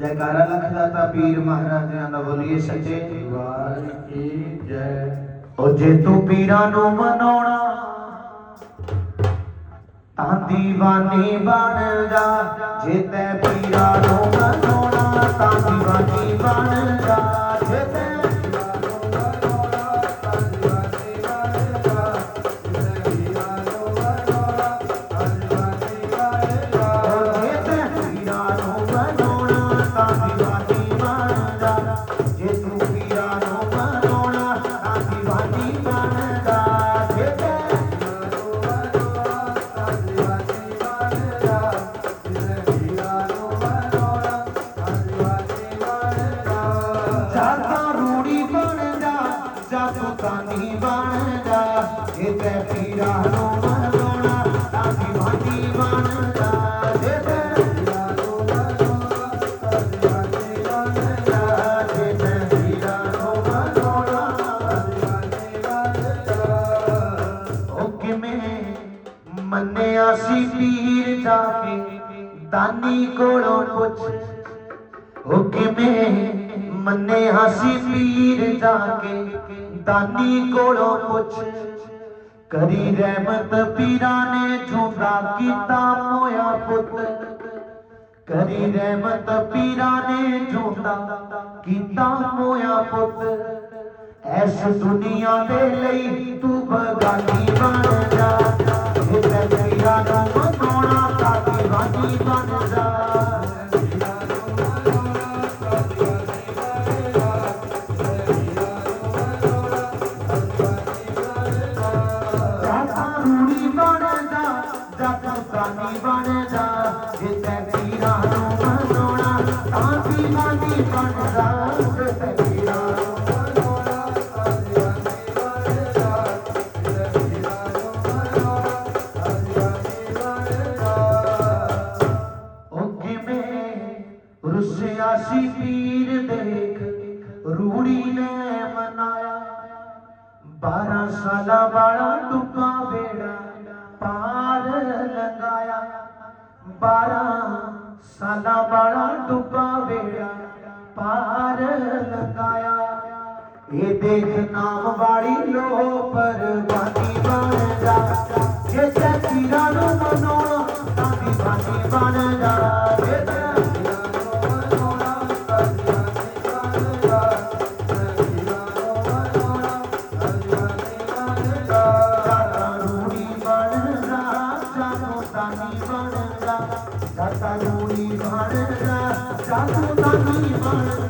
ਜੈਕਾਰਾ ਲੱਖ ਦਾਤਾ ਪੀਰ ਮਹਾਰਾਜਿਆਂ ਦਾ ਬੋਲੀਏ ਸੱਚੇ ਵਾਹਿ ਕੀ ਜੈ। ਉਹ ਜੇ ਤੂੰ ਪੀਰਾਂ ਨੂੰ ਮਨਾਉਣਾ, ਤਾਂ ਦੀਵਾਨੀ ਬਣ ਜਾ। ਜੇ ਤੈ ਪੀਰਾਂ ਨੂੰ ਮੰਨਿਆ ਪੀਰ ਜਾ ਕੇ ਦਾਨੀ ਕੋਲੋਂ ਪੁੱਛ, ਉਹ ਕਿਵੇਂ ਮੰਨਿਆ ਸੀ ਪੀਰ ਜਾ ਕੇ ਦਾਨੀ ਕੋਲੋਂ ਪੁੱਛ। ਕਰੀ ਰਹਿਮਤ ਪੀਰਾਂ ਨੇ ਝੁੰਦਾ ਕੀਤਾ ਮੋਇਆ ਪੁੱਤ। ਕਰੀ ਰਹਿਮਤ ਪੀਰਾਂ ਨੇ ਝੁੰਦਾ ਕੀਤਾ ਮੋਇਆ ਪੁੱਤ। ਐਸ ਦੁਨੀਆ ਦੇ ਲਈ ਤੂੰ ਬਗਾਨੀ ਦੀਵਾਨੀ ਬਣ ਜਾ ਬਣ ਜਾ ਪੀਰਾਂ ਨੂੰ ਮਨਾਉਣਾ ਤਾਂ ਦੀਵਾਨੀ ਬਣ ਜਾ ਸੀ ਪੀਰ ਦੇਖ ਰੂੜੀ ਨੇ ਮਨਾਇਆ। ਬਾਰਾਂ ਸਾਲਾਂ ਵਾਲਾ ਡੁੱਬਾ ਵੇੜਾ ਪਾਰ ਲੰਗਾਇਆ ਬਾਰਾਂ ਸਾਲਾਂ ਵਾਲਾ ਡੁੱਬਾ ਵੇੜਾ ਪਾਰ ਲੰਗਾਇਆ ਇਹ ਦੇਖ ਨਾਮ ਵਾਲੀ ਲੋ ਪਰ ਜਾਤੋ ਤਾਨੀ ਬਣ ਜਾ ਜਾਤਾ ਰੂੜੀ ਬਣ ਜਾ ਜਾਤੋ ਤਾਨੀ ਬਣ ਜਾ